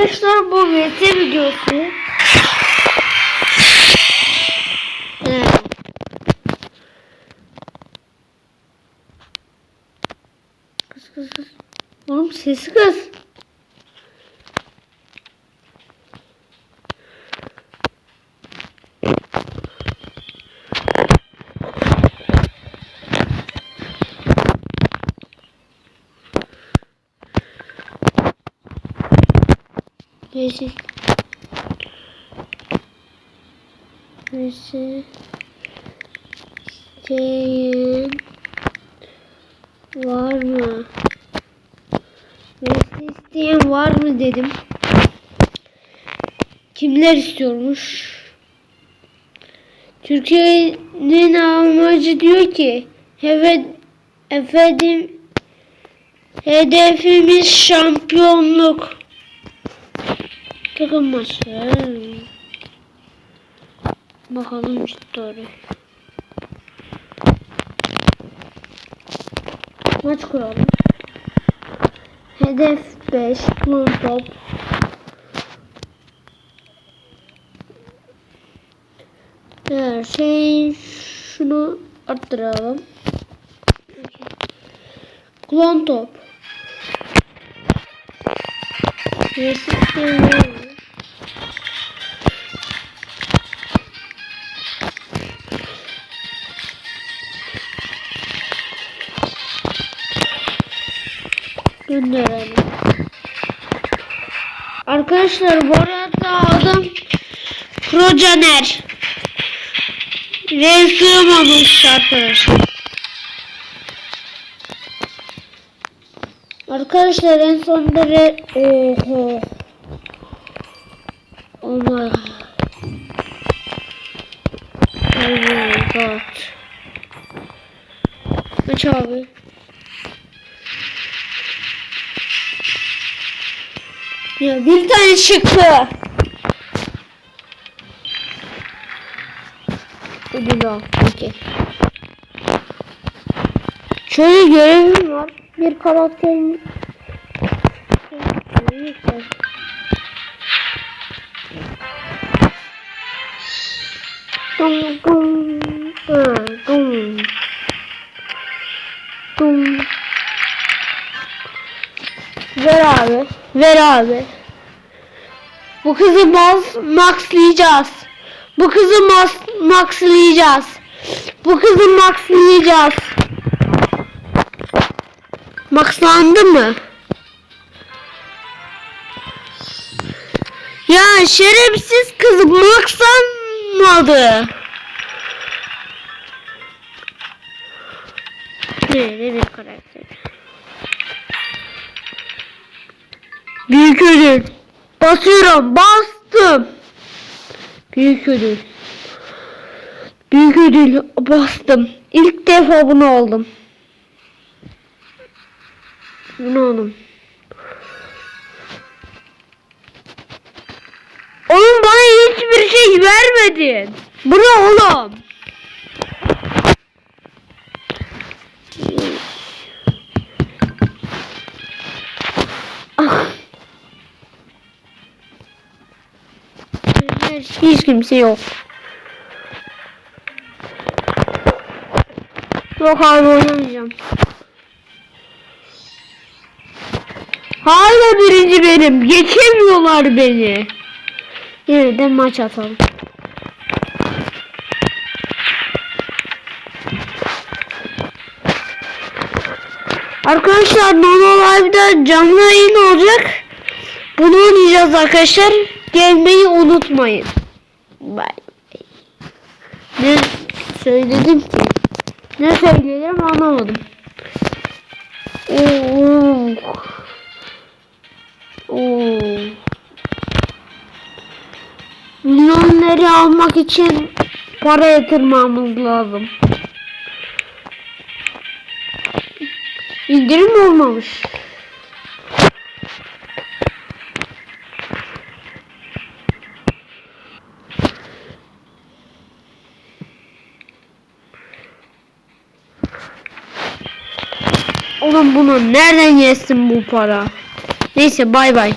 Arkadaşlar bu VS videosu. Evet. Kız kız kız. Oğlum sesi kız. Neyse. Neyse. İsteyen var mı? Neyse isteyen var mı dedim. Kimler istiyormuş? Türkiye'nin amacı diyor ki evet efendim hedefimiz şampiyonluk. Takım maçı. Bakalım story. Maç kuralım. Hedef 5. Klon top. Her şey şunu arttıralım. Klon top. Resim gönderelim. Arkadaşlar bu arada adam Procaner. Re sığmamış arkadaşlar. Arkadaşlar en sonunda re... Oho. Oh my. Oh my god. Aç abi. Ya bir tane çıktı. Ödül al. Okey. Şöyle görevim var. Bir karakterin Dum dum dum dum Ver abi. Ver abi. Bu kızı mas maxlayacağız. Bu kızı mas maxlayacağız. Bu kızı maxlayacağız. Maxlandı mı? Ya şerefsiz kız maxlanmadı. Ne bir karakter. Büyük ödül. Basıyorum. Bastım. Büyük ödül. Büyük ödül bastım. İlk defa bunu aldım. Bunu aldım. Oğlum bana hiçbir şey vermedin. Bu ne oğlum? Ah. Hiç kimse yok. Yok abi oynamayacağım. Hala birinci benim. Geçemiyorlar beni. Yeniden maç atalım. Arkadaşlar Nono Live'da canlı yayın olacak. Bunu oynayacağız arkadaşlar. Gelmeyi unutmayın. Bye. Ne söyledim ki? Ne söyledim anlamadım. Oo. Oo. Milyonları almak için para yatırmamız lazım. İndirim olmamış. Oğlum bunu nereden yesin bu para? Neyse bay bay.